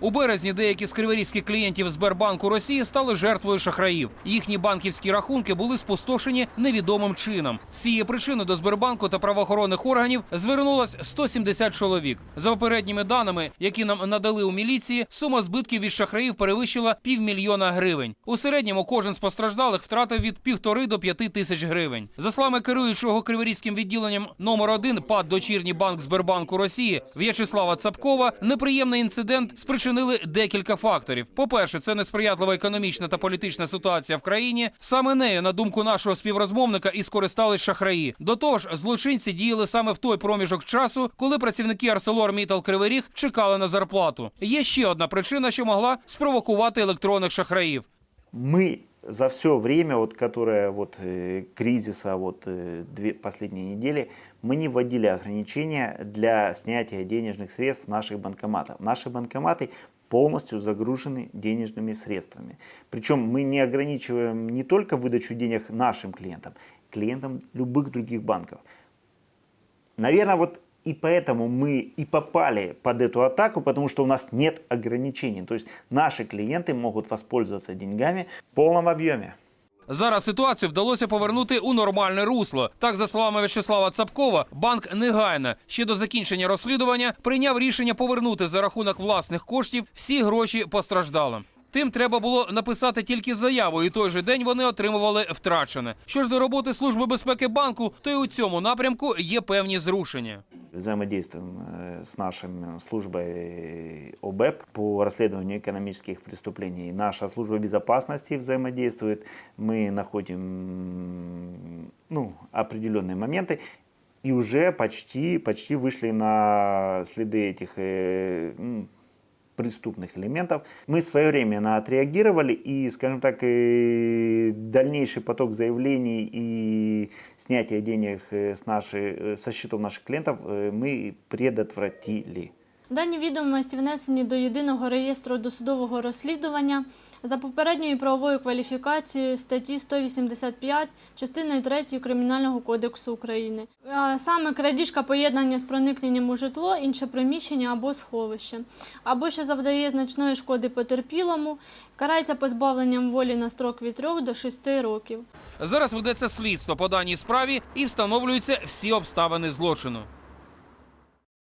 У березні деякі з криворізьких клієнтів Сбербанку Росії стали жертвою шахраїв. Їхні банківські рахунки були спустошені невідомим чином. З цієї причини до Сбербанку та правоохоронних органів звернулось 170 чоловік. За попередніми даними, які нам надали у міліції, сума збитків від шахраїв перевищила півмільйона гривень. У середньому кожен з постраждалих втратив від півтори до п'яти тисяч гривень. За словами керуючого криворізьким відділенням номер 1 ПАД «Дочірній банк Сбербанку Росії В'ячеслава Цапкова, неприємний інцидент спричинили декілька факторів. По-перше, це несприятлива економічна та політична ситуація в країні. Саме нею, на думку нашого співрозмовника, і скористались шахраї. До того ж, злочинці діяли саме в той проміжок часу, коли працівники Арселор Мітал Кривий Ріг чекали на зарплату. Є ще одна причина, що могла спровокувати електронних шахраїв. мы за все время, вот, которое вот, э, кризиса вот, э, две последние недели, мы не вводили ограничения для снятия денежных средств с наших банкоматов. Наши банкоматы полностью загружены денежными средствами. Причем мы не ограничиваем не только выдачу денег нашим клиентам, клиентам любых других банков. Наверное, вот и поэтому мы и попали под эту атаку, потому что у нас нет ограничений. То есть наши клиенты могут воспользоваться деньгами в полном объеме. Зараз ситуацію вдалося повернути у нормальне русло. Так, за словами В'ячеслава Цапкова, банк негайно ще до закінчення розслідування прийняв рішення повернути за рахунок власних коштів всі гроші постраждалим. Тим треба було написати тільки заяву, і той же день вони отримували втрачене. Що ж до роботи служби безпеки банку, то й у цьому напрямку є певні зрушення. Взаимодействуем э, с нашей службой ОБЭП по расследованию экономических преступлений. Наша служба безопасности взаимодействует. Мы находим ну, определенные моменты и уже почти, почти вышли на следы этих э, преступных элементов. Мы своевременно отреагировали и, скажем так, и дальнейший поток заявлений и снятие денег э, с наши, э, со счетов наших клиентов э, мы предотвратили. Дані відомості внесені до єдиного реєстру досудового розслідування за попередньою правовою кваліфікацією статті 185 частиною 3 Кримінального кодексу України. Саме крадіжка поєднання з проникненням у житло, інше приміщення або сховище, або що завдає значної шкоди потерпілому, карається позбавленням волі на строк від 3 до 6 років. Зараз ведеться слідство по даній справі і встановлюються всі обставини злочину.